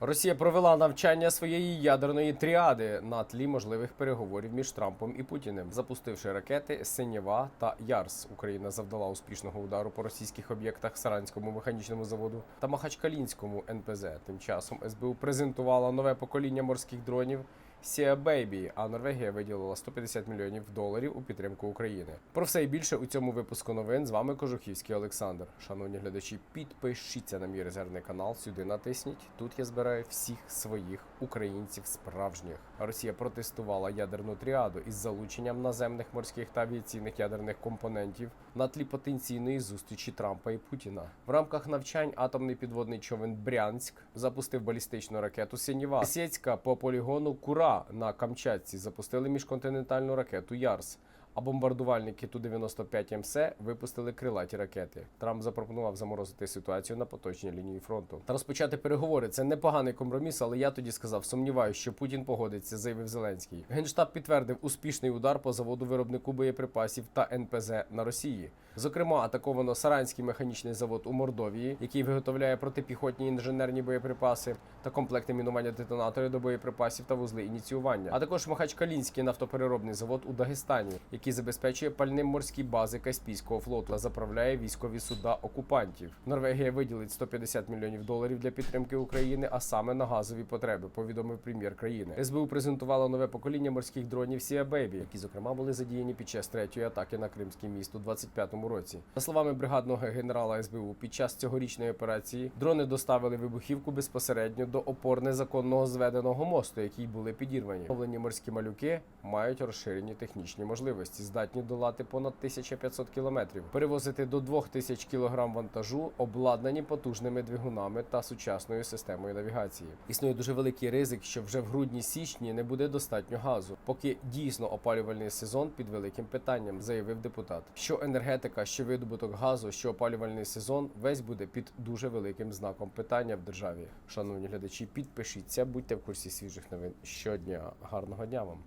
Росія провела навчання своєї ядерної тріади на тлі можливих переговорів між Трампом і Путіним, запустивши ракети Синєва та Ярс. Україна завдала успішного удару по російських об'єктах Саранському механічному заводу та Махачкалінському НПЗ. Тим часом СБУ презентувала нове покоління морських дронів. Сія Бейбі, а Норвегія виділила 150 мільйонів доларів у підтримку України. Про все і більше у цьому випуску новин з вами Кожухівський Олександр. Шановні глядачі, підпишіться на мій резервний канал. Сюди натисніть. Тут я збираю всіх своїх українців справжніх. Росія протестувала ядерну тріаду із залученням наземних морських та авіаційних ядерних компонентів на тлі потенційної зустрічі Трампа і Путіна. В рамках навчань атомний підводний човен Брянськ запустив балістичну ракету Сініва. Сєцька по полігону Кура на Камчатці запустили міжконтинентальну ракету Ярс. А бомбардувальники Ту-95 МС випустили крилаті ракети. Трамп запропонував заморозити ситуацію на поточній лінії фронту та розпочати переговори. Це непоганий компроміс, але я тоді сказав, сумніваюся, що Путін погодиться, заявив Зеленський. Генштаб підтвердив успішний удар по заводу виробнику боєприпасів та НПЗ на Росії. Зокрема, атаковано Саранський механічний завод у Мордовії, який виготовляє протипіхотні інженерні боєприпаси та комплекти мінування детонаторів до боєприпасів та вузли ініціювання. А також Махачкалінський нафтопереробний завод у Дагестані, який забезпечує пальним морські бази Каспійського флоту та заправляє військові суда окупантів. Норвегія виділить 150 мільйонів доларів для підтримки України, а саме на газові потреби. Повідомив прем'єр країни. СБУ презентувала нове покоління морських дронів Сія Бейбі, які зокрема були задіяні під час третьої атаки на Кримське місто у 25-му році. За словами бригадного генерала СБУ, під час цьогорічної операції дрони доставили вибухівку безпосередньо до опор незаконного зведеного мосту, який були підірвані. Мовлені морські малюки мають розширені технічні можливості, здатні долати понад 1500 кілометрів, перевозити до 2000 кілограм вантажу, обладнані потужними двигунами та сучасною системою навігації. Існує дуже великий ризик, що вже в грудні-січні не буде достатньо газу, поки дійсно опалювальний сезон під великим питанням, заявив депутат. Що енергетика, що видобуток газу, що опалювальний сезон весь буде під дуже великим знаком питання в державі. Шановні глядачі, підпишіться, будьте в курсі свіжих новин щодня. Гарного дня вам!